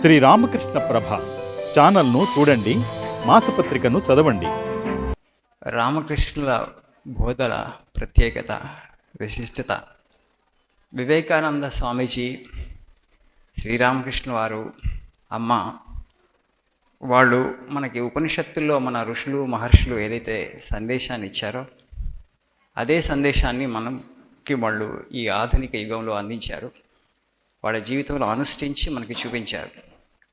శ్రీ రామకృష్ణ ప్రభ ఛానల్ను చూడండి మాసపత్రికను చదవండి. రామకృష్ణుల బోధల ప్రత్యేకత విశిష్టత. వివేకానంద స్వామీజీ శ్రీరామకృష్ణ వారు అమ్మ వాళ్ళు మనకి ఉపనిషత్తుల్లో మన ఋషులు మహర్షులు ఏదైతే సందేశాన్ని ఇచ్చారో అదే సందేశాన్ని మనకి వాళ్ళు ఈ ఆధునిక యుగంలో అందించారు. వాళ్ళ జీవితంలో అనుష్ఠించి మనకి చూపించారు.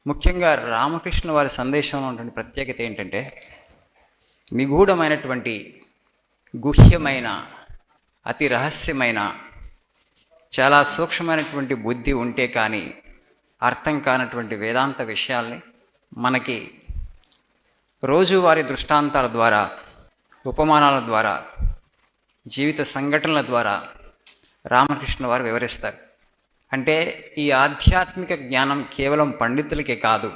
ముఖ్యంగా రామకృష్ణ వారి సందేశంలో ఉన్నటువంటి ప్రత్యేకత ఏంటంటే నిగూఢమైనటువంటి గుహ్యమైన అతి రహస్యమైన చాలా సూక్ష్మమైనటువంటి బుద్ధి ఉంటే కానీ అర్థం కానటువంటి వేదాంత విషయాల్ని మనకి రోజువారీ దృష్టాంతాల ద్వారా ఉపమానాల ద్వారా జీవిత సంఘటనల ద్వారా రామకృష్ణ వారు వివరిస్తారు. అంటే ఈ ఆధ్యాత్మిక జ్ఞానం కేవలం పండితులకే కాదు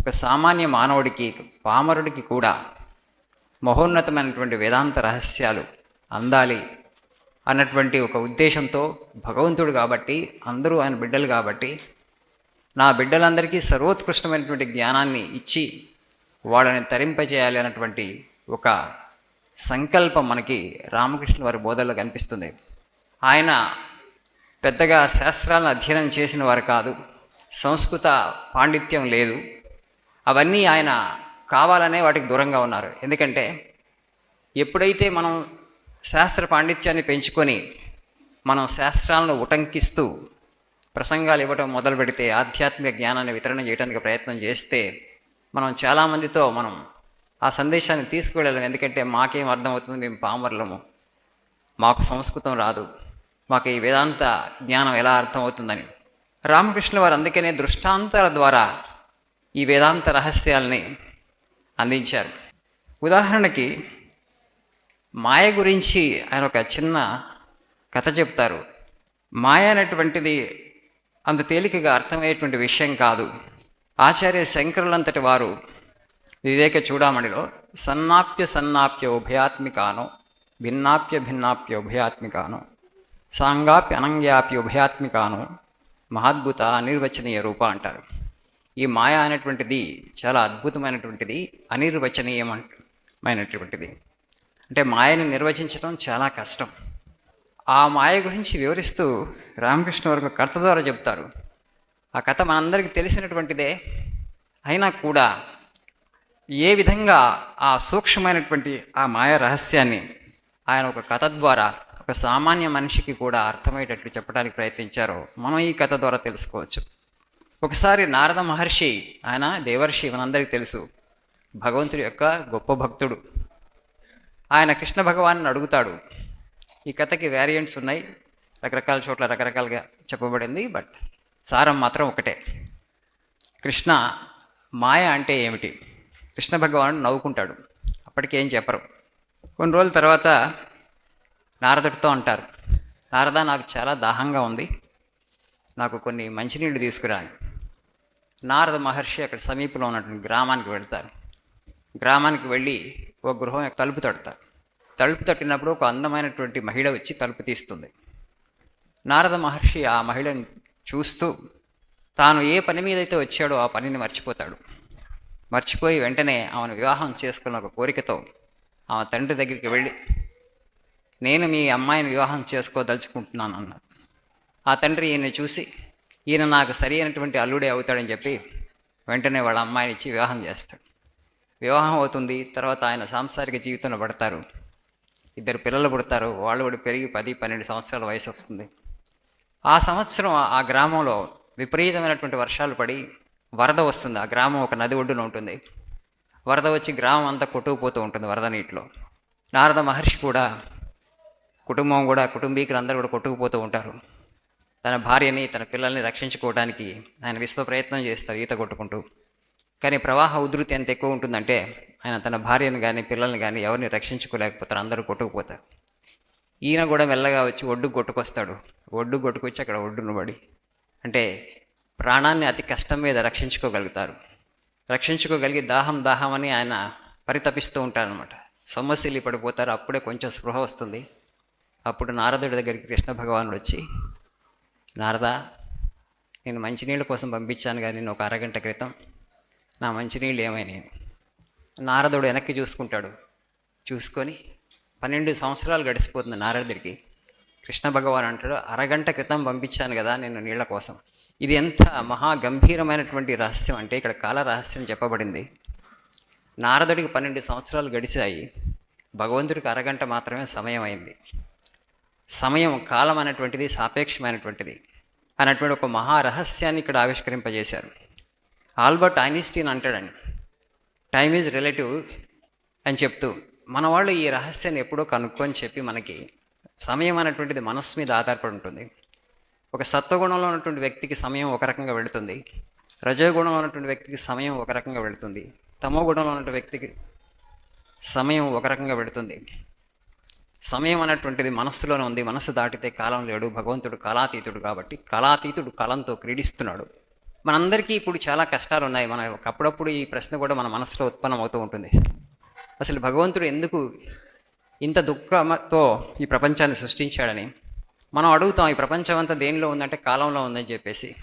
ఒక సామాన్య మానవుడికి పామరుడికి కూడా మహోన్నతమైనటువంటి వేదాంత రహస్యాలు అందాలి అన్నటువంటి ఒక ఉద్దేశంతో భగవంతుడు కాబట్టి అందరూ ఆయన బిడ్డలు కాబట్టి నా బిడ్డలందరికీ సర్వోత్కృష్టమైనటువంటి జ్ఞానాన్ని ఇచ్చి వాళ్ళని తరింపజేయాలి అన్నటువంటి ఒక సంకల్పం మనకి రామకృష్ణ వారి బోధల్లో కనిపిస్తుంది. ఆయన పెద్దగా శాస్త్రాలను అధ్యయనం చేసిన వారు కాదు. సంస్కృత పాండిత్యం లేదు. అవన్నీ ఆయన కావాలనే వాటికి దూరంగా ఉన్నారు. ఎందుకంటే ఎప్పుడైతే మనం శాస్త్ర పాండిత్యాన్ని పెంచుకొని మనం శాస్త్రాలను ఉటంకిస్తూ ప్రసంగాలు ఇవ్వటం మొదలు పెడితే ఆధ్యాత్మిక జ్ఞానాన్ని వితరణ చేయడానికి ప్రయత్నం చేస్తే మనం చాలామందితో మనం ఆ సందేశాన్ని తీసుకువెళ్ళలేము. ఎందుకంటే మాకేం అర్థమవుతుంది? మేము పామర్లము. మాకు సంస్కృతం రాదు. మాకు ఈ వేదాంత జ్ఞానం ఎలా అర్థమవుతుందని. రామకృష్ణ వారు అందుకనే దృష్టాంతాల ద్వారా ఈ వేదాంత రహస్యాల్ని అందించారు. ఉదాహరణకి మాయ గురించి ఆయన ఒక చిన్న కథ చెప్తారు. మాయ అనేటువంటిది అంత తేలికగా అర్థమయ్యేటువంటి విషయం కాదు. ఆచార్య శంకరులంతటి వారు వివేక చూడామణిలో సన్నాప్య సన్నాప్య ఉభయాత్మికానో భిన్నాప్య భిన్నాప్య ఉభయాత్మికానో సాంగాప్య అనంగ్యాప్య ఉభయాత్మికాను మహాద్భుత అనిర్వచనీయ రూప అంటారు. ఈ మాయ అనేటువంటిది చాలా అద్భుతమైనటువంటిది అనిర్వచనీయమైనటువంటిది. అంటే మాయని నిర్వచించడం చాలా కష్టం. ఆ మాయ గురించి వివరిస్తూ రామకృష్ణ వారు ఒక కథ ద్వారా చెప్తారు ఆ కథ మనందరికీ తెలిసినటువంటిదే అయినా కూడా ఏ విధంగా ఆ సూక్ష్మమైనటువంటి ఆ మాయ రహస్యాన్ని ఆయన ఒక కథ ద్వారా ఒక సామాన్య మనిషికి కూడా అర్థమయ్యేటట్లు చెప్పడానికి ప్రయత్నించారో మనం ఈ కథ ద్వారా తెలుసుకోవచ్చు. ఒకసారి నారద మహర్షి ఆయన దేవర్షి మనందరికీ తెలుసు భగవంతుడి యొక్క గొప్ప భక్తుడు. ఆయన కృష్ణ భగవాన్ని అడుగుతాడు ఈ కథకి వేరియంట్స్ ఉన్నాయి రకరకాల చోట్ల రకరకాలుగా చెప్పబడింది బట్ సారం మాత్రం ఒకటే. కృష్ణ మాయ అంటే ఏమిటి? కృష్ణ భగవానుడు నవ్వుకుంటాడు. అప్పటికేం చెప్పరు. కొన్ని రోజుల తర్వాత నారదుడితో అంటారు నారద నాకు చాలా దాహంగా ఉంది. నాకు కొన్ని మంచినీళ్ళు తీసుకురాని. నారద మహర్షి అక్కడ సమీపంలో ఉన్నటువంటి గ్రామానికి వెళ్తారు. గ్రామానికి వెళ్ళి ఒక గృహం యొక్క తలుపు తడతారు. తలుపు తట్టినప్పుడు ఒక అందమైనటువంటి మహిళ వచ్చి తలుపు తీస్తుంది. నారద మహర్షి ఆ మహిళను చూస్తూ తాను ఏ పని మీద అయితే వచ్చాడో ఆ పనిని మర్చిపోతాడు. మర్చిపోయి వెంటనే ఆమెను వివాహం చేసుకున్న ఒక కోరికతో ఆమె తండ్రి దగ్గరికి వెళ్ళి నేను మీ అమ్మాయిని వివాహం చేసుకోదలుచుకుంటున్నాను అన్నారు ఆ తండ్రి ఈయన చూసి ఈయన నాకు సరి అయినటువంటి అల్లుడే అవుతాడని చెప్పి వెంటనే వాళ్ళ అమ్మాయిని ఇచ్చి వివాహం చేస్తాడు. వివాహం అవుతుంది తర్వాత ఆయన సాంసారిక జీవితంలో పడతారు. ఇద్దరు పిల్లలు పుడతారు వాళ్ళు కూడా పెరిగి పది పన్నెండు సంవత్సరాల వయసు వస్తుంది. ఆ సంవత్సరం ఆ గ్రామంలో విపరీతమైనటువంటి వర్షాలు పడి వరద వస్తుంది. ఆ గ్రామం ఒక నది ఒడ్డున ఉంటుంది. వరద వచ్చి గ్రామం అంతా కొట్టుకుపోతూ ఉంటుంది వరద నీటిలో. నారద మహర్షి కూడా కుటుంబం కూడా కుటుంబీకులు అందరూ కూడా కొట్టుకుపోతూ ఉంటారు. తన భార్యని తన పిల్లల్ని రక్షించుకోవడానికి ఆయన విశ్వ ప్రయత్నం చేస్తారు ఈత కొట్టుకుంటూ. కానీ ప్రవాహ ఉధృతి ఎంత ఎక్కువ ఉంటుందంటే ఆయన తన భార్యను కానీ పిల్లల్ని కానీ ఎవరిని రక్షించుకోలేకపోతారు. అందరూ కొట్టుకుపోతారు. ఈయన కూడా మెల్లగా వచ్చి ఒడ్డు కొట్టుకొస్తాడు. ఒడ్డు కొట్టుకొచ్చి అక్కడ ఒడ్డును పడి అంటే ప్రాణాన్ని అతి కష్టం మీద రక్షించుకోగలుగుతారు. రక్షించుకోగలిగి దాహం దాహం అని ఆయన పరితపిస్తూ ఉంటారనమాట సొమ్మశీలి పడిపోతారు అప్పుడే కొంచెం స్పృహ వస్తుంది. అప్పుడు నారదుడి దగ్గరికి కృష్ణ భగవానుడు వచ్చి నారద నేను మంచినీళ్ళ కోసం పంపించాను కానీ నేను ఒక అరగంట క్రితం నా మంచినీళ్ళు ఏమైనాయి? నారదుడు వెనక్కి చూసుకుంటాడు. చూసుకొని పన్నెండు సంవత్సరాలు గడిచిపోతుంది నారదుడికి. కృష్ణ భగవాన్ అంటాడు అరగంట క్రితం పంపించాను కదా నేను నీళ్ళ కోసం. ఇది ఎంత మహా గంభీరమైనటువంటి రహస్యం అంటే ఇక్కడ కాల రహస్యం చెప్పబడింది. నారదుడికి పన్నెండు సంవత్సరాలు గడిచాయి. భగవంతుడికి అరగంట మాత్రమే సమయం అయింది. సమయం కాలం అనేటువంటిది సాపేక్షమైనటువంటిది అనేటువంటి ఒక మహా రహస్యాన్ని ఇక్కడ ఆవిష్కరింపజేశారు. ఆల్బర్ట్ ఐన్స్టీన్ అంటాడండి టైమ్ ఈజ్ రిలేటివ్ అని చెప్తూ మన వాళ్ళు ఈ రహస్యాన్ని ఎప్పుడో కనుక్కొని చెప్పి మనకి సమయం అనేటువంటిది మనస్సు మీద ఆధారపడి ఉంటుంది. ఒక సత్వగుణంలో ఉన్నటువంటి వ్యక్తికి సమయం ఒక రకంగా వెళుతుంది. రజోగుణంలో ఉన్నటువంటి వ్యక్తికి సమయం ఒక రకంగా వెళుతుంది. తమో గుణంలో ఉన్నటువంటి వ్యక్తికి సమయం ఒక రకంగా వెళుతుంది. సమయం అనేటువంటిది మనస్సులోనే ఉంది మనస్సు దాటితే కాలం లేడు భగవంతుడు కళాతీతుడు కాబట్టి కళాతీతుడు కలంతో క్రీడిస్తున్నాడు. మనందరికీ ఇప్పుడు చాలా కష్టాలు ఉన్నాయి మన అప్పుడప్పుడు ఈ ప్రశ్న కూడా మన మనసులో ఉత్పన్నం అవుతూ ఉంటుంది. అసలు భగవంతుడు ఎందుకు ఇంత దుఃఖంతో ఈ ప్రపంచాన్ని సృష్టించాడని మనం అడుగుతాం ఈ ప్రపంచం అంతా దేనిలో ఉందంటే కాలంలో ఉందని చెప్పేసి.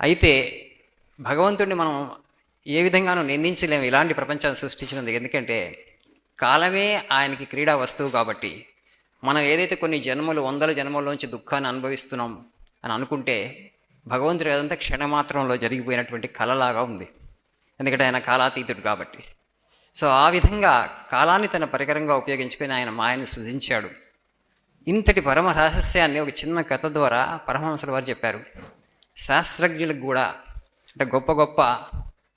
అయితే భగవంతుడిని మనం ఏ విధంగానూ నిందించలేము ఇలాంటి ప్రపంచాన్ని సృష్టించినందుకు. ఎందుకంటే కాలమే ఆయనకి క్రీడా వస్తువు కాబట్టి మనం ఏదైతే కొన్ని జన్మలు వందల జన్మల్లోంచి దుఃఖాన్ని అనుభవిస్తున్నాం అని అనుకుంటే భగవంతుడు ఏదంతా క్షణమాత్రంలో జరిగిపోయినటువంటి కళలాగా ఉంది. ఎందుకంటే ఆయన కాలాతీతుడు కాబట్టి. సో ఆ విధంగా కాలాన్ని తన పరికరంగా ఉపయోగించుకొని ఆయన మాయను సృజించాడు. ఇంతటి పరమ రహస్యాన్ని ఒక చిన్న కథ ద్వారా పరమహంసుల వారు చెప్పారు. శాస్త్రజ్ఞులకు కూడా అంటే గొప్ప గొప్ప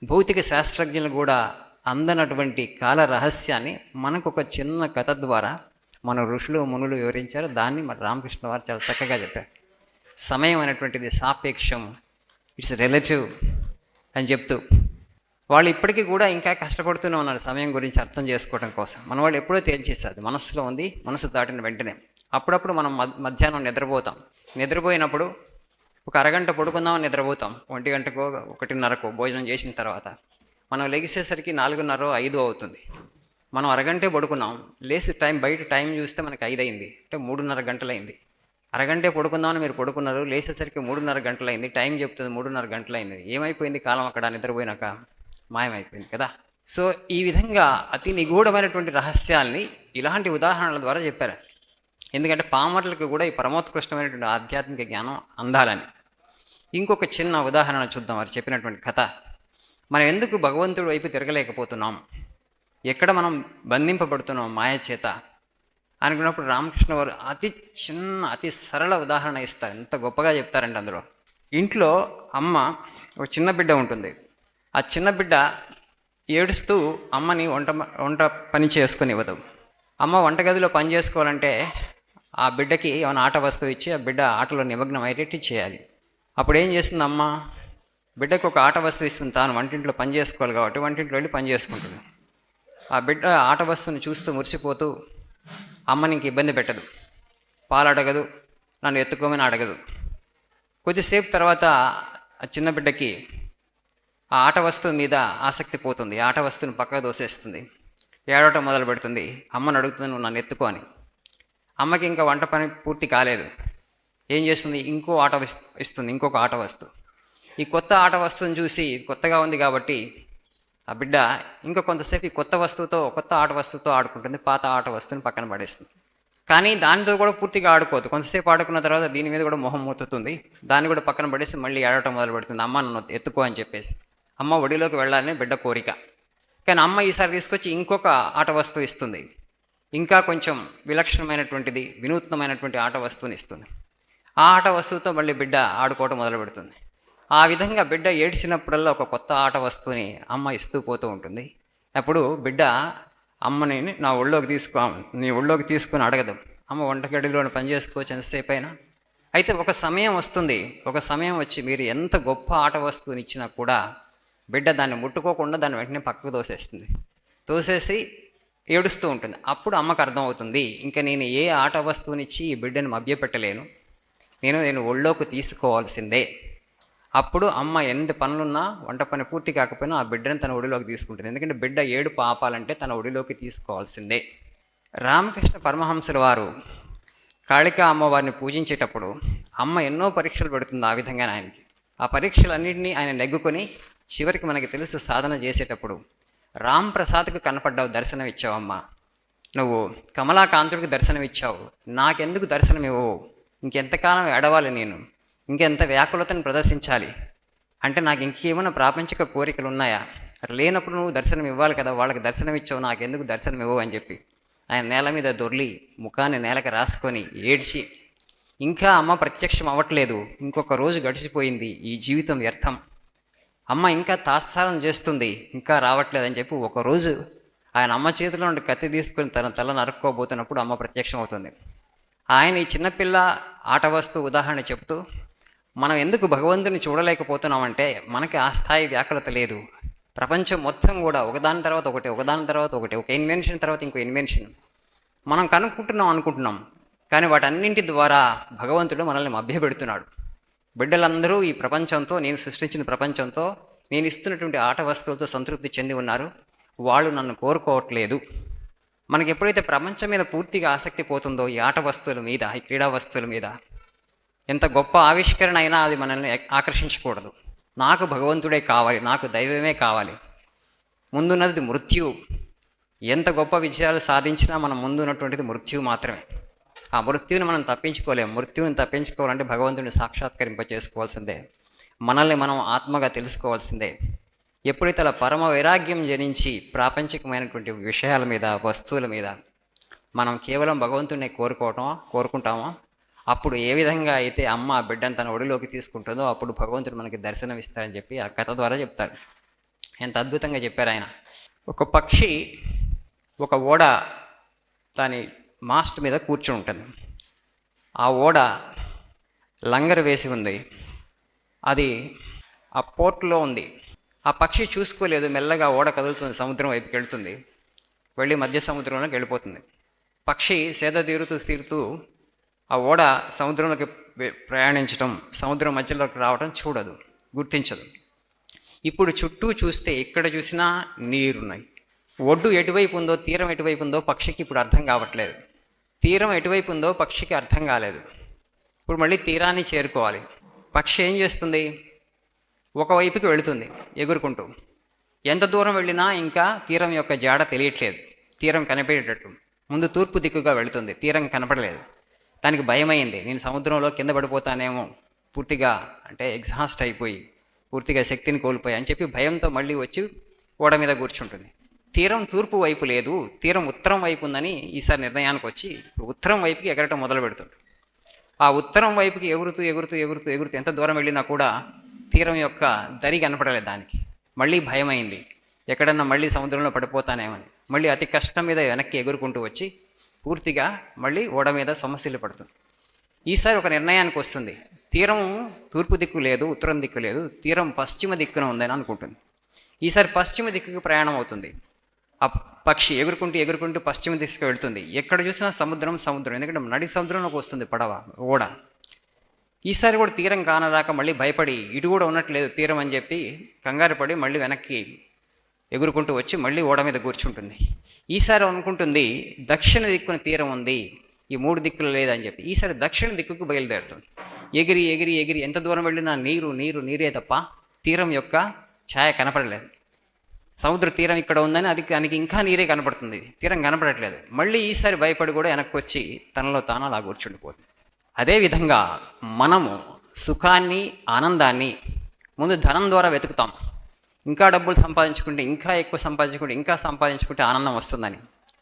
భౌతిక శాస్త్రజ్ఞులు కూడా అందనటువంటి కాల రహస్యాన్ని మనకు ఒక చిన్న కథ ద్వారా మన ఋషులు మునులు వివరించారు. దాన్ని మన రామకృష్ణ వారు చాలా చక్కగా చెప్పారు. సమయం అనేటువంటిది సాపేక్షం. ఇట్స్ రిలేటివ్ అని చెప్తూ వాళ్ళు ఇప్పటికీ కూడా ఇంకా కష్టపడుతూనే ఉన్నారు సమయం గురించి అర్థం చేసుకోవడం కోసం. మన వాళ్ళు ఎప్పుడో తేల్చేస్తారు మనసులో ఉంది మనసు దాటిన వెంటనే. అప్పుడప్పుడు మనం మధ్యాహ్నం నిద్రపోతాం. నిద్రపోయినప్పుడు ఒక అరగంట పడుకుందామని నిద్రపోతాం. ఒంటి గంటకో ఒకటిన్నరకు భోజనం చేసిన తర్వాత. మనం లెగిసేసరికి నాలుగున్నర ఐదు అవుతుంది. మనం అరగంటే పడుకున్నాం. లేచి టైం బయట టైం చూస్తే మనకి ఐదు అయింది అంటే మూడున్నర గంటలైంది. అరగంటే పడుకుందామని మీరు పడుకున్నారు. లేచేసరికి మూడున్నర గంటలైంది. టైం చెప్తుంది మూడున్నర గంటలైంది. ఏమైపోయింది కాలం అక్కడ నిద్రపోయినాక? మాయమైపోయింది కదా? సో ఈ విధంగా అతి నిగూఢమైనటువంటి రహస్యాల్ని ఇలాంటి ఉదాహరణల ద్వారా చెప్పారు. ఎందుకంటే పామర్లకు కూడా ఈ పరమోత్కృష్టమైనటువంటి ఆధ్యాత్మిక జ్ఞానం అందాలని. ఇంకొక చిన్న ఉదాహరణ చూద్దాం. వారు చెప్పినటువంటి కథ. మనం ఎందుకు భగవంతుడి వైపు తిరగలేకపోతున్నాం? ఎక్కడ మనం బంధింపబడుతున్నాం మాయ చేత? అనుకున్నప్పుడు రామకృష్ణ వారు అతి చిన్న అతి సరళ ఉదాహరణ ఇస్తారు. ఎంత గొప్పగా చెప్తారంటే అందులో. ఇంట్లో అమ్మ ఒక చిన్న బిడ్డ ఉంటుంది. ఆ చిన్న బిడ్డ ఏడుస్తూ అమ్మని వంట వంట పని చేసుకొని ఇవ్వదు అమ్మ వంటగదిలో పని చేసుకోవాలంటే ఆ బిడ్డకి ఏమైనా ఆట వస్తువు ఇచ్చి ఆ బిడ్డ ఆటలో నిమగ్నం అయ్యేటట్టు చేయాలి. అప్పుడు ఏం చేస్తుంది అమ్మ? బిడ్డకు ఒక ఆట వస్తువు ఇస్తుంది తాను వంటింట్లో పని చేసుకోవాలి కాబట్టి వంటింట్లో వెళ్ళి పని చేసుకుంటుంది. ఆ బిడ్డ ఆట వస్తువుని చూస్తూ మురిసిపోతూ అమ్మని ఇంక ఇబ్బంది పెట్టదు. పాలు అడగదు నన్ను ఎత్తుకోమని అడగదు. కొద్దిసేపు తర్వాత ఆ చిన్న బిడ్డకి ఆ ఆట వస్తువు మీద ఆసక్తి పోతుంది. ఆట వస్తువుని పక్కకు దోసేస్తుంది ఏడవటం మొదలు పెడుతుంది. అమ్మను అడుగుతుంది నువ్వు నన్ను ఎత్తుకో అని. అమ్మకి ఇంకా వంట పని పూర్తి కాలేదు. ఏం చేస్తుంది? ఇంకో ఆట ఇస్తుంది. ఇంకొక ఆట వస్తువు. ఈ కొత్త ఆట వస్తువుని చూసి కొత్తగా ఉంది కాబట్టి ఆ బిడ్డ ఇంకా కొంతసేపు ఈ కొత్త వస్తువుతో కొత్త ఆట వస్తువుతో ఆడుకుంటుంది పాత ఆట వస్తువుని పక్కన పడేస్తుంది. కానీ దానితో కూడా పూర్తిగా ఆడుకోదు కొంతసేపు ఆడుకున్న తర్వాత దీని మీద కూడా మొహం మూతుతుంది. దాన్ని కూడా పక్కన పడేసి మళ్ళీ ఆడటం మొదలు పెడుతుంది. అమ్మ నన్ను ఎత్తుకో అని చెప్పేసి. అమ్మ ఒడిలోకి వెళ్ళాలని బిడ్డ కోరిక. కానీ అమ్మ ఈసారి తీసుకొచ్చి ఇంకొక ఆట వస్తువు ఇస్తుంది. ఇంకా కొంచెం విలక్షణమైనటువంటిది వినూత్నమైనటువంటి ఆట వస్తువుని ఇస్తుంది. ఆ ఆట వస్తువుతో మళ్ళీ బిడ్డ ఆడుకోవటం మొదలు పెడుతుంది. ఆ విధంగా బిడ్డ ఏడ్చినప్పుడల్లా ఒక కొత్త ఆట వస్తువుని అమ్మ ఇస్తూ పోతూ ఉంటుంది. అప్పుడు బిడ్డ అమ్మని నా ఒళ్ళోకి తీసుకో నీ ఒళ్ళోకి తీసుకొని అడగదు. అమ్మ వంటగడిలో పని చేసుకోవచ్చు ఎంతసేపు అయినా అయితే ఒక సమయం వస్తుంది. ఒక సమయం వచ్చి మీరు ఎంత గొప్ప ఆట వస్తువుని ఇచ్చినా కూడా బిడ్డ దాన్ని ముట్టుకోకుండా దాన్ని వెంటనే పక్కకు తోసేస్తుంది. తోసేసి ఏడుస్తూ ఉంటుంది. అప్పుడు అమ్మకు అర్థమవుతుంది ఇంకా నేను ఏ ఆట వస్తువునిచ్చి ఈ బిడ్డను మభ్యపెట్టలేను. నేను నేను ఒళ్ళోకి తీసుకోవాల్సిందే. అప్పుడు అమ్మ ఎంత పనులున్నా వంట పని పూర్తి కాకపోయినా ఆ బిడ్డను తన ఒడిలోకి తీసుకుంటుంది. ఎందుకంటే బిడ్డ ఏడు పాపాలంటే తన ఒడిలోకి తీసుకోవాల్సిందే. రామకృష్ణ పరమహంసుల వారు కాళికా అమ్మవారిని పూజించేటప్పుడు అమ్మ ఎన్నో పరీక్షలు పెడుతుంది ఆ విధంగా ఆయనకి. ఆ పరీక్షలన్నింటినీ ఆయన నెగ్గుకొని చివరికి మనకి తెలుసు సాధన చేసేటప్పుడు రామ్ ప్రసాద్కు కనపడ్డావు దర్శనం ఇచ్చావమ్మా. నువ్వు కమలాకాంతుడికి దర్శనం ఇచ్చావు. నాకెందుకు దర్శనం ఇవ్వవు? ఇంకెంతకాలం ఏడవాలి నేను? ఇంకెంత వ్యాకులతను ప్రదర్శించాలి? అంటే నాకు ఇంకేమైనా ప్రాపంచిక కోరికలు ఉన్నాయా లేనప్పుడు నువ్వు దర్శనం ఇవ్వాలి కదా వాళ్ళకి దర్శనం ఇచ్చావు నాకెందుకు దర్శనం ఇవ్వవు అని చెప్పి. ఆయన నేల మీద దొర్లి ముఖాన్ని నేలకు రాసుకొని ఏడ్చి ఇంకా అమ్మ ప్రత్యక్షం అవ్వట్లేదు. ఇంకొక రోజు గడిచిపోయింది. ఈ జీవితం వ్యర్థం. అమ్మ ఇంకా తాత్సారం చేస్తుంది. ఇంకా రావట్లేదని చెప్పి ఒకరోజు ఆయన అమ్మ చేతిలో నుండి కత్తి తీసుకుని తన తల నరుక్కోబోతున్నప్పుడు అమ్మ ప్రత్యక్షం అవుతుంది. ఆయన ఈ చిన్నపిల్ల ఆట వస్తువు ఉదాహరణ చెప్తూ మనం ఎందుకు భగవంతుని చూడలేకపోతున్నామంటే మనకి ఆ స్థాయి వ్యాకులత లేదు. ప్రపంచం మొత్తం కూడా ఒకదాని తర్వాత ఒకటి ఒకదాని తర్వాత ఒకటి ఒక ఇన్వెన్షన్ తర్వాత ఇంకో ఇన్వెన్షన్ మనం కనుక్కుంటున్నాం అనుకుంటున్నాం కానీ వాటన్నింటి ద్వారా భగవంతుడు మనల్ని మభ్యపెడుతున్నాడు. బిడ్డలందరూ ఈ ప్రపంచంతో నేను సృష్టించిన ప్రపంచంతో నేను ఇస్తున్నటువంటి ఆట వస్తువులతో సంతృప్తి చెంది ఉన్నారు. వాళ్ళు నన్ను కోరుకోవట్లేదు. మనకి ఎప్పుడైతే ప్రపంచం మీద పూర్తిగా ఆసక్తి పోతుందో ఈ ఆట వస్తువుల మీద ఈ క్రీడా వస్తువుల మీద ఎంత గొప్ప ఆవిష్కరణ అయినా అది మనల్ని ఆకర్షించకూడదు. నాకు భగవంతుడే కావాలి నాకు దైవమే కావాలి. ముందున్నది మృత్యు ఎంత గొప్ప విజయాలు సాధించినా మనం ముందున్నటువంటిది మృత్యువు మాత్రమే. ఆ మృత్యుని మనం తప్పించుకోలేము. మృత్యుని తప్పించుకోవాలంటే భగవంతుని సాక్షాత్కరింప చేసుకోవాల్సిందే మనల్ని మనం ఆత్మగా తెలుసుకోవాల్సిందే. ఎప్పుడైతే అలా పరమ వైరాగ్యం జనించి ప్రాపంచికమైనటువంటి విషయాల మీద వస్తువుల మీద మనం కేవలం భగవంతుడిని కోరుకోవటమో కోరుకుంటామో? అప్పుడు ఏ విధంగా అయితే అమ్మ ఆ బిడ్డను తన ఒడిలోకి తీసుకుంటుందో అప్పుడు భగవంతుడు మనకి దర్శనం ఇస్తారని చెప్పి ఆ కథ ద్వారా చెప్తారు. ఎంత అద్భుతంగా చెప్పారు ఆయన. ఒక పక్షి ఒక ఓడ దాని మాస్ట్ మీద కూర్చుని ఉంటుంది ఆ ఓడ లంగర్ వేసి ఉంది. అది ఆ పోర్ట్లో ఉంది. ఆ పక్షి చూసుకోలేదు. మెల్లగా ఓడ కదులుతుంది. సముద్రం వైపుకి వెళ్తుంది. వెళ్ళి మధ్య సముద్రంలోకి వెళ్ళిపోతుంది. పక్షి సేద తీరుతూ తీరుతూ ఆ ఓడ సముద్రంలోకి ప్రయాణించడం ప్రయాణించటం సముద్రం మధ్యలోకి రావడం చూడదు గుర్తించదు. ఇప్పుడు చుట్టూ చూస్తే ఎక్కడ చూసినా నీరున్నాయి. ఒడ్డు ఎటువైపు ఉందో తీరం ఎటువైపు ఉందో పక్షికి ఇప్పుడు అర్థం కావట్లేదు. తీరం ఎటువైపు ఉందో పక్షికి అర్థం కాలేదు. ఇప్పుడు మళ్ళీ తీరాన్ని చేరుకోవాలి. పక్షి ఏం చేస్తుంది? ఒకవైపుకి వెళుతుంది ఎగురుకుంటూ. ఎంత దూరం వెళ్ళినా ఇంకా తీరం యొక్క జాడ తెలియట్లేదు. తీరం కనిపెట్టేటట్టు ముందు తూర్పు దిక్కుగా వెళుతుంది తీరం కనపడలేదు. దానికి భయమైంది. నేను సముద్రంలో కింద పడిపోతానేమో పూర్తిగా అంటే ఎగ్జాస్ట్ అయిపోయి పూర్తిగా శక్తిని కోల్పోయి అని చెప్పి భయంతో మళ్ళీ వచ్చి ఓడ మీద కూర్చుంటుంది. తీరం తూర్పు వైపు లేదు తీరం ఉత్తరం వైపు ఉందని ఈసారి నిర్ణయానికి వచ్చి ఉత్తరం వైపుకి ఎగరటం మొదలు పెడుతుంది. ఆ ఉత్తరం వైపుకి ఎగురుతూ ఎగురుతూ ఎగురుతూ ఎగురుతూ ఎంత దూరం వెళ్ళినా కూడా తీరం యొక్క దరి కనపడలేదు దానికి. మళ్ళీ భయమైంది. ఎక్కడన్నా మళ్ళీ సముద్రంలో పడిపోతానేమని మళ్ళీ అతి కష్టం మీద వెనక్కి ఎగురుకుంటూ వచ్చి పూర్తిగా మళ్ళీ ఓడ మీద సమస్యలు పడుతుంది. ఈసారి ఒక నిర్ణయానికి వస్తుంది. తీరం తూర్పు దిక్కు లేదు ఉత్తరం దిక్కు లేదు తీరం పశ్చిమ దిక్కున ఉందని అనుకుంటుంది. ఈసారి పశ్చిమ దిక్కుకు ప్రయాణం అవుతుంది. ఆ పక్షి ఎగురుకుంటూ ఎగురుకుంటూ పశ్చిమ దిశకు వెళ్తుంది. ఎక్కడ చూసినా సముద్రం సముద్రం ఎందుకంటే నడి సముద్రంలోకి వస్తుంది పడవ ఓడ. ఈసారి కూడా తీరం కానరాక మళ్ళీ భయపడి ఇటు కూడా ఉన్నట్లేదు తీరం అని చెప్పి కంగారు పడి మళ్ళీ వెనక్కి ఎగురుకుంటూ వచ్చి మళ్ళీ ఓడ మీద కూర్చుంటుంది. ఈసారి అనుకుంటుంది దక్షిణ దిక్కున తీరం ఉంది ఈ మూడు దిక్కులు లేదని చెప్పి. ఈసారి దక్షిణ దిక్కుకు బయలుదేరుతుంది. ఎగిరి ఎగిరి ఎగిరి. ఎంత దూరం వెళ్ళినా నీరు నీరు నీరే తప్ప తీరం యొక్క ఛాయ కనపడలేదు. సముద్ర తీరం ఇక్కడ ఉందని అది దానికి ఇంకా నీరే కనపడుతుంది. తీరం కనపడట్లేదు. మళ్ళీ ఈసారి భయపడి కూడా వెనక్కి వచ్చి తనలో తాను అలా కూర్చుండిపోతుంది. అదేవిధంగా మనము సుఖాన్ని ఆనందాన్ని ముందు ధనం ద్వారా వెతుకుతాం. ఇంకా డబ్బులు సంపాదించుకుంటే ఇంకా ఎక్కువ సంపాదించుకుంటే ఇంకా సంపాదించుకుంటే ఆనందం వస్తుందని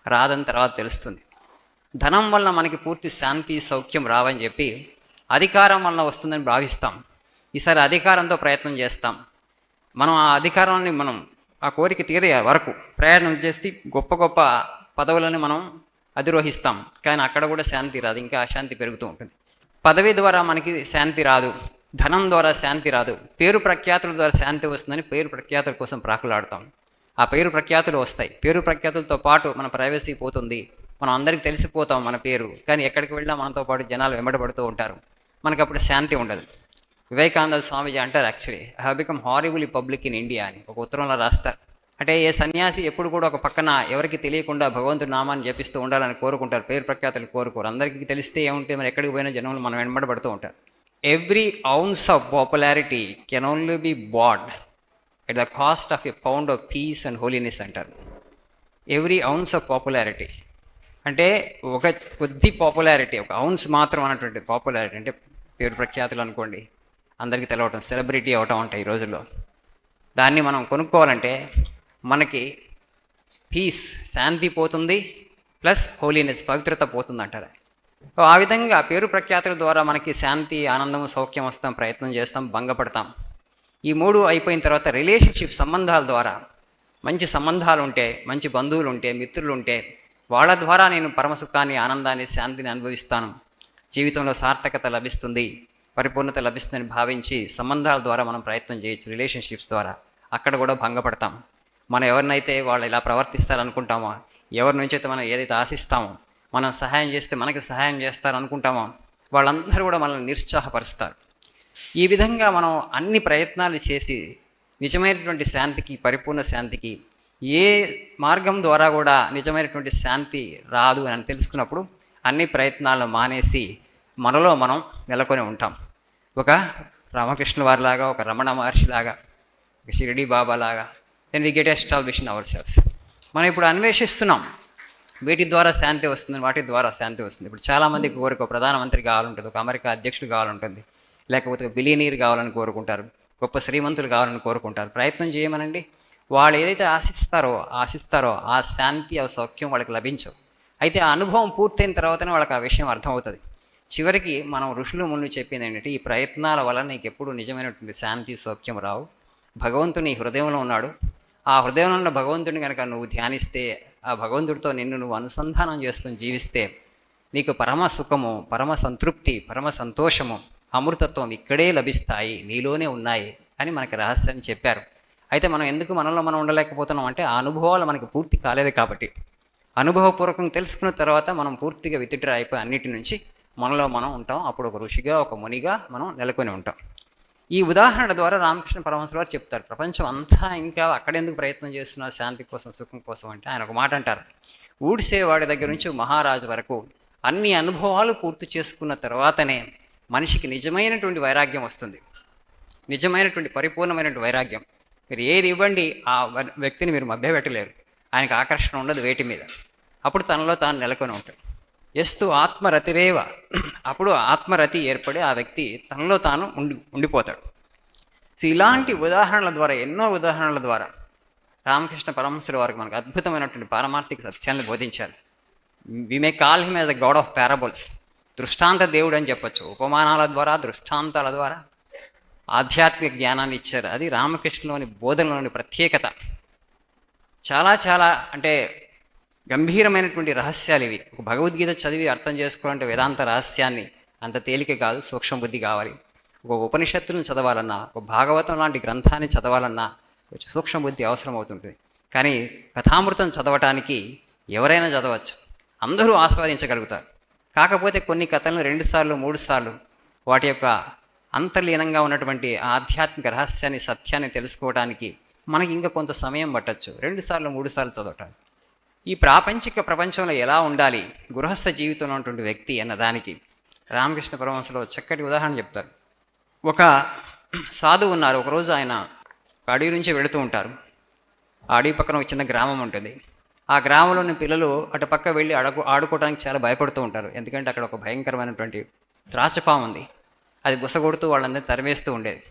రాదని తర్వాత తెలుస్తుంది. ధనం వల్ల మనకి పూర్తి శాంతి సౌఖ్యం రావని చెప్పి అధికారం వల్ల వస్తుందని భావిస్తాం. ఈసారి అధికారంతో ప్రయత్నం చేస్తాం. మనం ఆ అధికారాన్ని మనం ఆ కోరిక తీరే వరకు ప్రయాణం చేసి గొప్ప గొప్ప పదవులను మనం అధిరోహిస్తాం. కానీ అక్కడ కూడా శాంతి రాదు ఇంకా అశాంతి పెరుగుతూ ఉంటుంది. పదవి ద్వారా మనకి శాంతి రాదు. ధనం ద్వారా శాంతి రాదు. పేరు ప్రఖ్యాతుల ద్వారా శాంతి వస్తుందని పేరు ప్రఖ్యాతుల కోసం ప్రాకులాడతాం. ఆ పేరు ప్రఖ్యాతులు వస్తాయి. పేరు ప్రఖ్యాతులతో పాటు మన ప్రైవసీ పోతుంది. మనం అందరికీ తెలిసిపోతాం మన పేరు. కానీ ఎక్కడికి వెళ్ళినా మనతో పాటు జనాలు వెంబడబడుతూ ఉంటారు. మనకు అప్పుడు శాంతి ఉండదు. వివేకానంద స్వామీజీ అంటారు actually I have become horrible public in India అని ఒక ఉత్తరంలో రాస్తారు. అంటే ఏ సన్యాసి ఎప్పుడు కూడా ఒక పక్కన ఎవరికి తెలియకుండా భగవంతుడి నామాన్ని జపిస్తూ ఉండాలని కోరుకుంటారు. పేరు ప్రఖ్యాతులు కోరుకోరు. అందరికీ తెలిస్తే ఏముంటే మరి ఎక్కడికి పోయినా జనములు మనం వెంబడబడుతూ ఉంటారు. Every ounce of popularity can only be bought at the cost of a pound of peace and holiness అంటారు. ఎవ్రీ అవున్స్ ఆఫ్ పాపులారిటీ అంటే ఒక కొద్ది పాపులారిటీ ఒక అవున్స్ మాత్రం అన్నటువంటి పాపులారిటీ అంటే పేరు ప్రఖ్యాతులు అనుకోండి అందరికీ తెలవటం సెలబ్రిటీ అవటం ఉంటాయి ఈ రోజుల్లో. దాన్ని మనం కొనుక్కోవాలంటే మనకి పీస్ శాంతి పోతుంది ప్లస్ హోలీనెస్ పవిత్రత పోతుంది అంటారు ఆ విధంగా పేరు ప్రఖ్యాతుల ద్వారా మనకి శాంతి ఆనందం సౌఖ్యం వస్తాం ప్రయత్నం చేస్తాం భంగపడతాం. ఈ మూడు అయిపోయిన తర్వాత రిలేషన్షిప్ సంబంధాల ద్వారా మంచి సంబంధాలు ఉంటే మంచి బంధువులు ఉంటే మిత్రులు ఉంటే వాళ్ళ ద్వారా నేను పరమసుఖాన్ని ఆనందాన్ని శాంతిని అనుభవిస్తాను. జీవితంలో సార్థకత లభిస్తుంది పరిపూర్ణత లభిస్తుందని భావించి సంబంధాల ద్వారా మనం ప్రయత్నం చేయొచ్చు రిలేషన్షిప్స్ ద్వారా. అక్కడ కూడా భంగపడతాం. మనం ఎవరినైతే వాళ్ళు ఇలా ప్రవర్తిస్తారనుకుంటామో ఎవరి నుంచి అయితే మనం ఏదైతే ఆశిస్తామో మనం సహాయం చేస్తే మనకి సహాయం చేస్తారు అనుకుంటామో వాళ్ళందరూ కూడా మనల్ని నిరుత్సాహపరుస్తారు. ఈ విధంగా మనం అన్ని ప్రయత్నాలు చేసి నిజమైనటువంటి శాంతికి పరిపూర్ణ శాంతికి ఏ మార్గం ద్వారా కూడా నిజమైనటువంటి శాంతి రాదు అని తెలుసుకున్నప్పుడు అన్ని ప్రయత్నాలు మానేసి మనలో మనం నెలకొని ఉంటాం. ఒక రామకృష్ణ వారిలాగా ఒక రమణ మహర్షిలాగా ఒక షిరిడి బాబా లాగా then we get establish our selves మనం ఇప్పుడు అన్వేషిస్తున్నాం. వీటి ద్వారా శాంతి వస్తుంది వాటి ద్వారా శాంతి వస్తుంది. ఇప్పుడు చాలామంది కోరిక ఒక ప్రధానమంత్రి కావాలంటుంది ఒక అమెరికా అధ్యక్షుడు కావాలంటుంది లేకపోతే ఒక బిలియనీర్ కావాలని కోరుకుంటారు గొప్ప శ్రీమంతులు కావాలని కోరుకుంటారు. ప్రయత్నం చేయమనండి. వాళ్ళు ఏదైతే ఆశిస్తారో ఆశిస్తారో ఆ శాంతి ఆ సౌఖ్యం వాళ్ళకి లభించవు. అయితే ఆ అనుభవం పూర్తయిన తర్వాతనే వాళ్ళకి ఆ విషయం అర్థమవుతుంది. చివరికి మనం ఋషులు ముందు చెప్పింది ఏంటంటే ఈ ప్రయత్నాల వల్ల నీకు ఎప్పుడు నిజమైనటువంటి శాంతి సౌఖ్యం రావు. భగవంతుని హృదయంలో ఉన్నాడు. ఆ హృదయంలో ఉన్న భగవంతుని కనుక నువ్వు ధ్యానిస్తే ఆ భగవంతుడితో నిన్ను నువ్వు అనుసంధానం చేసుకుని జీవిస్తే నీకు పరమ సుఖము పరమ సంతృప్తి పరమ సంతోషము అమృతత్వం ఇక్కడే లభిస్తాయి నీలోనే ఉన్నాయి అని మనకి రహస్యం చెప్పారు. అయితే మనం ఎందుకు మనలో మనం ఉండలేకపోతున్నాం అంటే ఆ అనుభవాలు మనకి పూర్తి కాలేదు కాబట్టి. అనుభవపూర్వకం తెలుసుకున్న తర్వాత మనం పూర్తిగా విత్డ్రా అయిపోయి అన్నిటి నుంచి మనలో మనం ఉంటాం. అప్పుడు ఒక ఋషిగా ఒక మునిగా మనం నెలకొని ఉంటాం. ఈ ఉదాహరణ ద్వారా రామకృష్ణ పరమహంస వారు చెప్తారు. ప్రపంచం అంతా ఇంకా అక్కడెందుకు ప్రయత్నం చేస్తున్నా శాంతి కోసం సుఖం కోసం అంటే ఆయన ఒక మాట అంటారు. ఊడిసేవాడి దగ్గర నుంచి మహారాజు వరకు అన్ని అనుభవాలు పూర్తి చేసుకున్న తర్వాతనే మనిషికి నిజమైనటువంటి వైరాగ్యం వస్తుంది. నిజమైనటువంటి పరిపూర్ణమైనటువంటి వైరాగ్యం. మీరు ఏది ఇవ్వండి ఆ వ- వ్యక్తిని మీరు మభ్యపెట్టలేరు. ఆయనకు ఆకర్షణ ఉండదు వేటి మీద. అప్పుడు తనలో తాను నెలకొని ఉంటాడు. ఎస్తు ఆత్మరతిరేవ. అప్పుడు ఆత్మరతి ఏర్పడి ఆ వ్యక్తి తనలో తాను ఉండి ఉండిపోతాడు. సో ఇలాంటి ఉదాహరణల ద్వారా ఎన్నో ఉదాహరణల ద్వారా రామకృష్ణ పరమహంసుల వారికి మనకు అద్భుతమైనటువంటి పారమార్థిక సత్యాన్ని బోధించారు. We may call him as a god of parables. దృష్టాంత దేవుడు అని చెప్పొచ్చు. ఉపమానాల ద్వారా దృష్టాంతాల ద్వారా ఆధ్యాత్మిక జ్ఞానాన్ని ఇచ్చారు. అది రామకృష్ణలోని బోధనలోని ప్రత్యేకత. చాలా చాలా అంటే గంభీరమైనటువంటి రహస్యాలు ఇవి. ఒక భగవద్గీత చదివి అర్థం చేసుకోవాలంటే వేదాంత రహస్యాన్ని అంత తేలిక కాదు సూక్ష్మ బుద్ధి కావాలి. ఒక ఉపనిషత్తులను చదవాలన్నా ఒక భాగవతం లాంటి గ్రంథాన్ని చదవాలన్నా కొంచెం సూక్ష్మ బుద్ధి అవసరం అవుతుంటుంది కానీ కథామృతం చదవటానికి ఎవరైనా చదవచ్చు. అందరూ ఆస్వాదించగలుగుతారు. కాకపోతే కొన్ని కథలను రెండుసార్లు మూడు సార్లు వాటి యొక్క అంతర్లీనంగా ఉన్నటువంటి ఆధ్యాత్మిక రహస్యాన్ని సత్యాన్ని తెలుసుకోవడానికి మనకి ఇంకా కొంత సమయం పట్టచ్చు. రెండుసార్లు మూడు సార్లు చదవటానికి. ఈ ప్రాపంచిక ప్రపంచంలో ఎలా ఉండాలి? గృహస్థ జీవితంలో ఉన్నటువంటి వ్యక్తి అన్న దానికి రామకృష్ణ పరమహంసలో చక్కటి ఉదాహరణ చెప్తారు. ఒక సాధువు ఉన్నారు. ఒకరోజు ఆయన అడవి నుంచి వెళుతూ ఉంటారు. ఆ అడవి పక్కన ఒక చిన్న గ్రామం ఉంటుంది. ఆ గ్రామంలోని పిల్లలు అటు పక్క వెళ్ళి ఆడుకో ఆడుకోవడానికి చాలా భయపడుతూ ఉంటారు. ఎందుకంటే అక్కడ ఒక భయంకరమైనటువంటి త్రాచపాము ఉంది అది గుసగొడుతూ వాళ్ళందరినీ తరిమేస్తూ ఉండేది.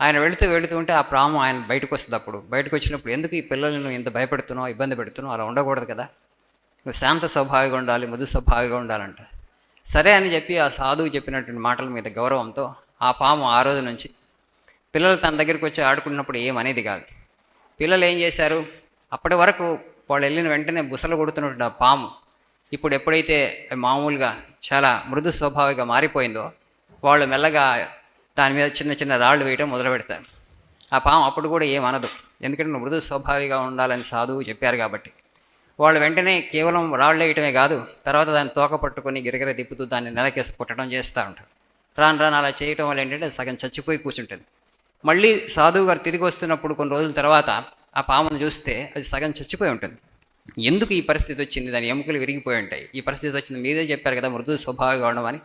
ఆయన వెళుతూ వెళుతూ ఉంటే ఆ ప్రాము ఆయన బయటకు వస్తుంది అప్పుడు. బయటకు వచ్చినప్పుడు ఎందుకు ఈ పిల్లల్ని నువ్వు ఇంత భయపెడుతున్నావు ఇబ్బంది పెడుతున్నావు? అలా ఉండకూడదు కదా. నువ్వు శాంత స్వభావిగా ఉండాలి మృదు స్వభావిగా ఉండాలంట. సరే అని చెప్పి ఆ సాధువు చెప్పినటువంటి మాటల మీద గౌరవంతో ఆ పాము ఆ రోజు నుంచి పిల్లలు తన దగ్గరికి వచ్చి ఆడుకున్నప్పుడు ఏమనేది కాదు. పిల్లలు ఏం చేశారు? అప్పటి వరకు వాళ్ళు వెళ్ళిన వెంటనే బుసలు కొడుతున్నటువంటి ఆ పాము ఇప్పుడు ఎప్పుడైతే మామూలుగా చాలా మృదు స్వభావిగా మారిపోయిందో వాళ్ళు మెల్లగా దాని మీద చిన్న చిన్న రాళ్ళు వేయటం మొదలు పెడతారు ఆ పాము అప్పుడు కూడా ఏమనదు ఎందుకంటే మృదు స్వభావిగా ఉండాలని సాధువు చెప్పారు కాబట్టి. వాళ్ళు వెంటనే కేవలం రాళ్ళు వేయటమే కాదు తర్వాత దాన్ని తోక పట్టుకొని గిరగిర తిప్పుతూ దాన్ని నెలకేసి కొట్టడం చేస్తూ ఉంటారు. రాను రాను అలా చేయటం వల్ల ఏంటంటే సగం చచ్చిపోయి కూర్చుంటుంది. మళ్ళీ సాధువు గారు తిరిగి వస్తున్నప్పుడు కొన్ని రోజుల తర్వాత ఆ పామును చూస్తే అది సగం చచ్చిపోయి ఉంటుంది. ఎందుకు ఈ పరిస్థితి వచ్చింది? దాని ఎముకలు విరిగిపోయి ఉంటాయి. ఈ పరిస్థితి వచ్చింది మీరే చెప్పారు కదా మృదు స్వభావిగా ఉండమని.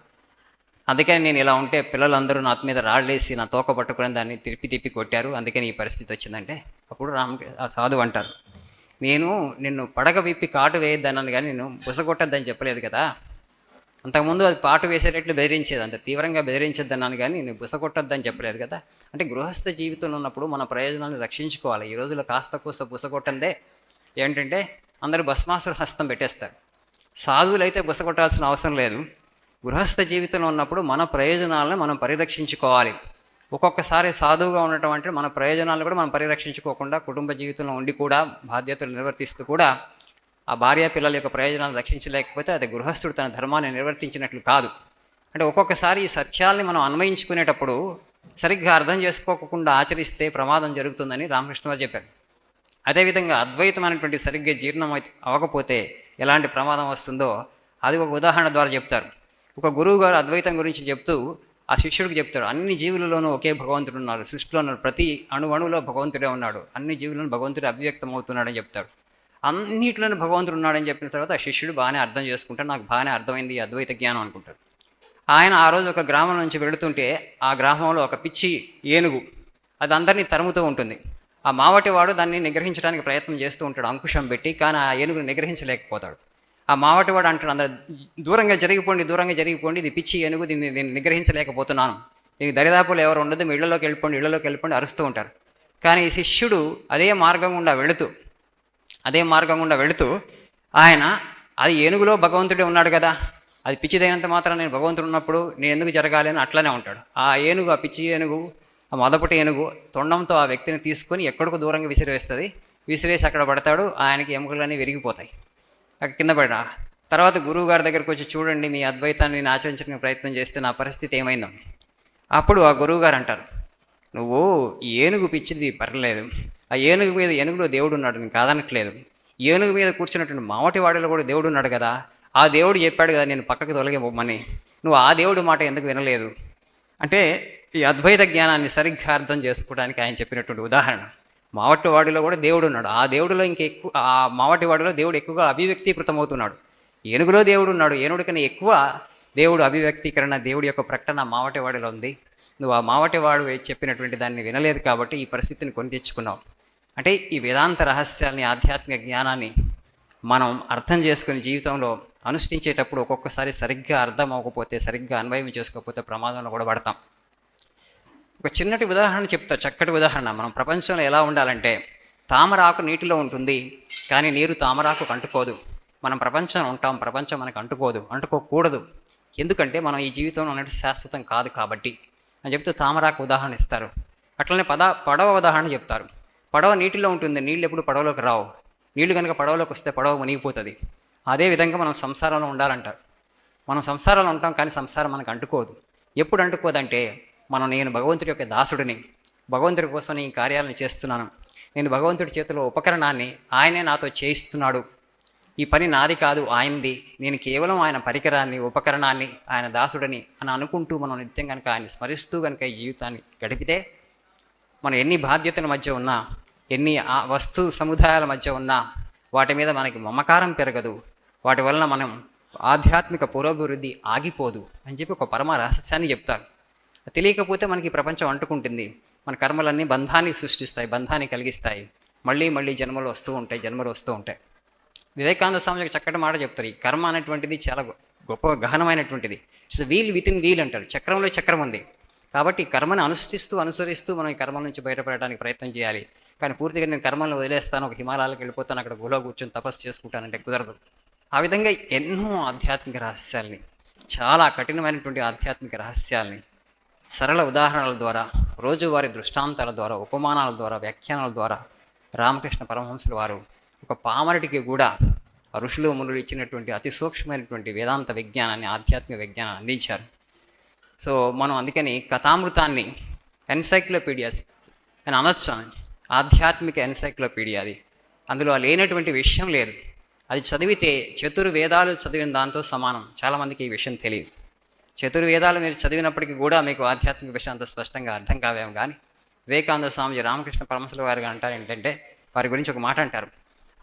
అందుకని నేను ఇలా ఉంటే పిల్లలందరూ నా మీద రాళ్ళేసి నా తోక పట్టుకుని దాన్ని తిప్పి తిప్పి కొట్టారు. అందుకని ఈ పరిస్థితి వచ్చిందంటే అప్పుడు రామ్ ఆ సాధువు అంటారు. నేను నిన్ను పడగ విప్పి కాటు వేయొద్దన్నాను కానీ నేను బుసగొట్టద్దని చెప్పలేదు కదా. అంతకుముందు అది పాటు వేసేటట్లు బెదిరించేది అంత తీవ్రంగా బెదిరించొద్దన్నాను కానీ నేను బుసగొట్టద్దని చెప్పలేదు కదా. అంటే గృహస్థ జీవితంలో ఉన్నప్పుడు మన ప్రయోజనాన్ని రక్షించుకోవాలి. ఈ రోజుల్లో కాస్త కూస్త బుసగొట్టందే. ఏంటంటే అందరూ భస్మాసుర హస్తం పెట్టేస్తారు. సాధువులు అయితే బుసగొట్టాల్సిన అవసరం లేదు. గృహస్థ జీవితంలో ఉన్నప్పుడు మన ప్రయోజనాలను మనం పరిరక్షించుకోవాలి. ఒక్కొక్కసారి సాధువుగా ఉండటం అంటే మన ప్రయోజనాలను కూడా మనం పరిరక్షించుకోకుండా కుటుంబ జీవితంలో ఉండి కూడా బాధ్యతలు నిర్వర్తిస్తూ కూడా ఆ భార్య పిల్లల యొక్క ప్రయోజనాలను రక్షించలేకపోతే అది గృహస్థుడు తన ధర్మాన్ని నిర్వర్తించినట్లు కాదు. అంటే ఒక్కొక్కసారి ఈ సత్యాల్ని మనం అన్వయించుకునేటప్పుడు సరిగ్గా అర్థం చేసుకోకుండా ఆచరిస్తే ప్రమాదం జరుగుతుందని రామకృష్ణవారు చెప్పారు. అదేవిధంగా అద్వైతమైనటువంటి సరిగ్గా జీర్ణం అవ్వకపోతే ఎలాంటి ప్రమాదం వస్తుందో అది ఒక ఉదాహరణ ద్వారా చెప్తారు. ఒక గురువు గారు అద్వైతం గురించి చెప్తూ ఆ శిష్యుడికి చెప్తాడు అన్ని జీవులలోనూ ఒకే భగవంతుడు ఉన్నాడు సృష్టిలో ఉన్న ప్రతి అణువణులో భగవంతుడే ఉన్నాడు అన్ని జీవులను భగవంతుడు అవ్యక్తం అవుతున్నాడని చెప్తాడు. అన్నిట్లోనూ భగవంతుడు ఉన్నాడని చెప్పిన తర్వాత ఆ శిష్యుడు బాగానే అర్థం చేసుకుంటాడు నాకు బాగానే అర్థమైంది ఈ అద్వైత జ్ఞానం అనుకుంటాడు. ఆయన ఆ రోజు ఒక గ్రామం నుంచి వెళుతుంటే ఆ గ్రామంలో ఒక పిచ్చి ఏనుగు అది అందరినీ తరుముతూ ఉంటుంది. ఆ మావటివాడు దాన్ని నిగ్రహించడానికి ప్రయత్నం చేస్తూ ఉంటాడు అంకుశం పెట్టి కానీ ఆ ఏనుగును నిగ్రహించలేకపోతాడు. ఆ మావటివాడు అంటాడు అందరు దూరంగా జరిగిపోండి దూరంగా జరిగిపోండి ఇది పిచ్చి ఏనుగు దీన్ని నేను నిగ్రహించలేకపోతున్నాను. దీనికి దరిదాపులు ఎవరు ఉండదు మీ ఇళ్ళలోకి వెళ్ళిపోండి ఇళ్ళలోకి వెళ్ళిపోండి అరుస్తూ ఉంటారు. కానీ ఈ శిష్యుడు అదే మార్గం గుండా వెళుతూ అదే మార్గం గుండా వెళుతూ ఆయన అది ఏనుగులో భగవంతుడే ఉన్నాడు కదా అది పిచ్చిదైనంత మాత్రం నేను భగవంతుడు ఉన్నప్పుడు నేను ఎందుకు జరగాలి అని అట్లనే ఉంటాడు. ఆ ఏనుగు ఆ పిచ్చి ఏనుగు ఆ మొదపటి ఏనుగు తొండంతో ఆ వ్యక్తిని తీసుకొని ఎక్కడికో దూరంగా విసిరేస్తుంది విసిరేసి అక్కడ పడతాడు ఆయనకి ఎముకలన్నీ విరిగిపోతాయి. అక్కడ కింద పడిన తర్వాత గురువు గారి దగ్గరకు వచ్చి చూడండి మీ అద్వైతాన్ని నేను ఆచరించడానికి ప్రయత్నం చేస్తే నా పరిస్థితి ఏమైందో? అప్పుడు ఆ గురువు గారు అంటారు నువ్వు ఏనుగు పిచ్చిది పర్లేదు. ఆ ఏనుగు మీద ఏనుగులో దేవుడు ఉన్నాడు నేను కాదనట్లేదు. ఏనుగు మీద కూర్చున్నటువంటి మామటి వాడిలో కూడా దేవుడు ఉన్నాడు కదా. ఆ దేవుడు చెప్పాడు కదా నేను పక్కకు తొలగిపోమని. నువ్వు ఆ దేవుడి మాట ఎందుకు వినలేదు? అంటే ఈ అద్వైత జ్ఞానాన్ని సరిగ్గా అర్థం చేసుకోవడానికి ఆయన చెప్పినటువంటి ఉదాహరణ. మావటి వాడిలో కూడా దేవుడు ఉన్నాడు. ఆ దేవుడిలో ఇంకెక్కువ ఆ మావటి వాడిలో దేవుడు ఎక్కువగా అభివ్యక్తీకృతమవుతున్నాడు. ఏనుగులో దేవుడు ఉన్నాడు. ఏనుగుడి కన్నా ఎక్కువ దేవుడు అభివ్యక్తీకరణ దేవుడి యొక్క ప్రకటన మావటి వాడిలో ఉంది. నువ్వు ఆ మావటి వాడు చెప్పినటువంటి దాన్ని వినలేదు కాబట్టి ఈ పరిస్థితిని కొని తెచ్చుకున్నావు. అంటే ఈ వేదాంత రహస్యాల్ని ఆధ్యాత్మిక జ్ఞానాన్ని మనం అర్థం చేసుకుని జీవితంలో అనుష్ఠించేటప్పుడు ఒక్కొక్కసారి సరిగ్గా అర్థం అవ్వకపోతే సరిగ్గా అన్వయం చేసుకోకపోతే ప్రమాదంలో కూడా పడతాం. ఒక చిన్నటి ఉదాహరణ చెప్తా చక్కటి ఉదాహరణ. మనం ప్రపంచంలో ఎలా ఉండాలంటే తామరాకు నీటిలో ఉంటుంది కానీ నీరు తామరాకు అంటుకోదు. మనం ప్రపంచంలో ఉంటాం ప్రపంచం మనకు అంటుకోదు అంటుకోకూడదు. ఎందుకంటే మనం ఈ జీవితంలో ఉన్నట్టు శాశ్వతం కాదు కాబట్టి. అని చెప్తే తామరాకు ఉదాహరణ ఇస్తారు. అట్లనే పద పడవ ఉదాహరణ చెప్తారు. పడవ నీటిలో ఉంటుంది నీళ్ళు ఎప్పుడు పడవలోకి రావు. నీళ్ళు కనుక పడవలోకి వస్తే పడవ మునిగిపోతుంది. అదేవిధంగా మనం సంసారంలో ఉండాలంటారు. మనం సంసారంలో ఉంటాం కానీ సంసారం మనకు అంటుకోదు. ఎప్పుడు అంటుకోదంటే మనం నేను భగవంతుడి యొక్క దాసుడిని భగవంతుడి కోసం ఈ కార్యాలను చేస్తున్నాను. నేను భగవంతుడి చేతిలో ఉపకరణాన్ని ఆయనే నాతో చేయిస్తున్నాడు. ఈ పని నాది కాదు ఆయనది. నేను కేవలం ఆయన పరికరాన్ని ఉపకరణాన్ని ఆయన దాసుడని అని అనుకుంటూ మనం నిత్యం కనుక ఆయన స్మరిస్తూ కనుక ఈ జీవితాన్ని గడిపితే మనం ఎన్ని బాధ్యతల మధ్య ఉన్నా ఎన్ని ఆ వస్తు సముదాయాల మధ్య ఉన్నా వాటి మీద మనకి మమకారం పెరగదు. వాటి వలన మనం ఆధ్యాత్మిక పురోభివృద్ధి ఆగిపోదు అని చెప్పి ఒక పరమ రహస్యాన్ని చెప్తారు. తెలియకపోతే మనకి ప్రపంచం అంటుకుంటుంది. మన కర్మలన్నీ బంధాన్ని సృష్టిస్తాయి బంధాన్ని కలిగిస్తాయి. మళ్ళీ మళ్ళీ జన్మలు వస్తూ ఉంటాయి జన్మలు వస్తూ ఉంటాయి. వివేకానంద స్వామి ఒక చక్కటి మాట చెప్తారు. ఈ కర్మ అనేటువంటిది చాలా గొప్ప గహనమైనటువంటిది. It's wheel within wheel అంటారు. చక్రంలో చక్రం ఉంది. కాబట్టి కర్మను అనుష్ఠిస్తూ అనుసరిస్తూ మనం ఈ కర్మ నుంచి బయటపడడానికి ప్రయత్నం చేయాలి. కానీ పూర్తిగా నేను కర్మలను వదిలేస్తాను ఒక హిమాలయాలకు వెళ్ళిపోతాను అక్కడ గులో కూర్చొని తపస్సు చేసుకుంటానంటే కుదరదు. ఆ విధంగా ఎన్నో ఆధ్యాత్మిక రహస్యాల్ని చాలా కఠినమైనటువంటి ఆధ్యాత్మిక రహస్యాల్ని సరళ ఉదాహరణల ద్వారా రోజువారి దృష్టాంతాల ద్వారా ఉపమానాల ద్వారా వ్యాఖ్యానాల ద్వారా రామకృష్ణ పరమహంసుల వారు ఒక పామరుడికి కూడా ఋషులు మునులు ఇచ్చినటువంటి అతి సూక్ష్మమైనటువంటి వేదాంత విజ్ఞానాన్ని ఆధ్యాత్మిక విజ్ఞానాన్ని అందించారు. సో మనం అందుకని కథామృతాన్ని ఎన్సైక్లోపీడియా అని అనొచ్చు ఆధ్యాత్మిక ఎన్సైక్లోపీడియా అది. అందులో లేనటువంటి విషయం లేదు. అది చదివితే చతుర్వేదాలు చదివిన దాంతో సమానం. చాలామందికి ఈ విషయం తెలియదు. చతుర్వేదాలు మీరు చదివినప్పటికీ కూడా మీకు ఆధ్యాత్మిక విషయం అంత స్పష్టంగా అర్థం కావేమో కానీ వివేకానంద స్వామిజీ రామకృష్ణ పరమశుల వారు అంటారు ఏంటంటే వారి గురించి ఒక మాట అంటారు.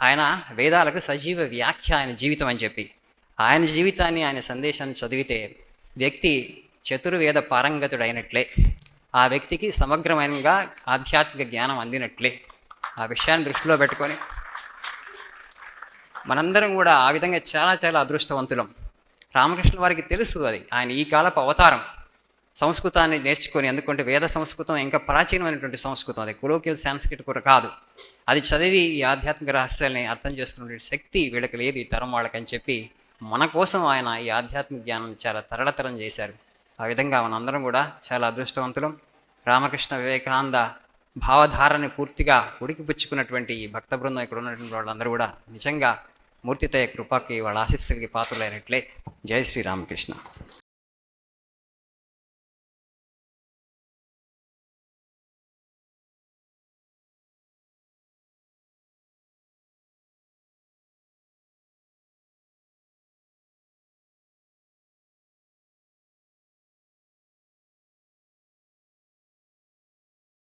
ఆయన వేదాలకు సజీవ వ్యాఖ్య ఆయన జీవితం అని చెప్పి. ఆయన జీవితాన్ని ఆయన సందేశాన్ని చదివితే వ్యక్తి చతుర్వేద పారంగతుడైనట్లే. ఆ వ్యక్తికి సమగ్రమైనగా ఆధ్యాత్మిక జ్ఞానం అందినట్లే. ఆ విషయాన్ని దృష్టిలో పెట్టుకొని మనందరం కూడా ఆ విధంగా చాలా చాలా అదృష్టవంతులం. రామకృష్ణ వారికి తెలుసు అది. ఆయన ఈ కాలపు అవతారం. సంస్కృతాన్ని నేర్చుకొని ఎందుకంటే వేద సంస్కృతం ఇంకా ప్రాచీనమైనటువంటి సంస్కృతం. అది కులోకిల్ సాంస్క్రిట్ కూడా కాదు. అది చదివి ఈ ఆధ్యాత్మిక రహస్యాల్ని అర్థం చేసుకునే శక్తి వీళ్ళకి లేదు ఈ తరం వాళ్ళకని చెప్పి మన కోసం ఆయన ఈ ఆధ్యాత్మిక జ్ఞానం చాలా తరళతరం చేశారు. ఆ విధంగా మనందరం కూడా చాలా అదృష్టవంతులం. రామకృష్ణ వివేకానంద భావధారని పూర్తిగా ఉడికిపుచ్చుకున్నటువంటి ఈ భక్త బృందం ఇక్కడ ఉన్నటువంటి వాళ్ళందరూ కూడా నిజంగా మూర్తితయ కృపకి వాళ్ళ ఆశీస్సులకి పాత్రలైనట్లే. జై శ్రీరామకృష్ణ